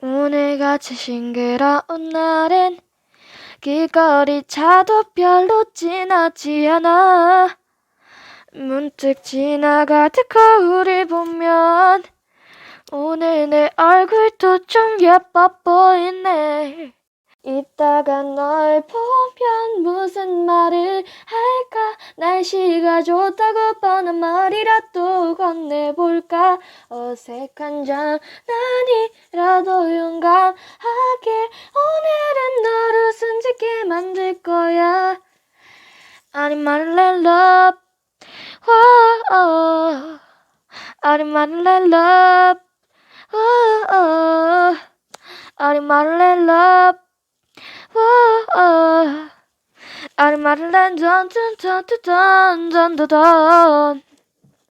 오늘같이 싱그러운 날엔 길거리 차도 별로 진하지 않아. 문득 지나가듯 거울을 보면 오늘 내 얼굴도 좀 예뻐 보이네. 이따가 널 보면 무슨 말을 할까? 날씨가 좋다고 뻔한 말이라도 건네 볼까 어색한 장난이라도 용감하게 오늘은 너를 숨지게 만들 거야. 아니 말래 love. 와 아니 말래 love. 와 아니 말래 love. 와 아니 말래 던던 던던 던던 던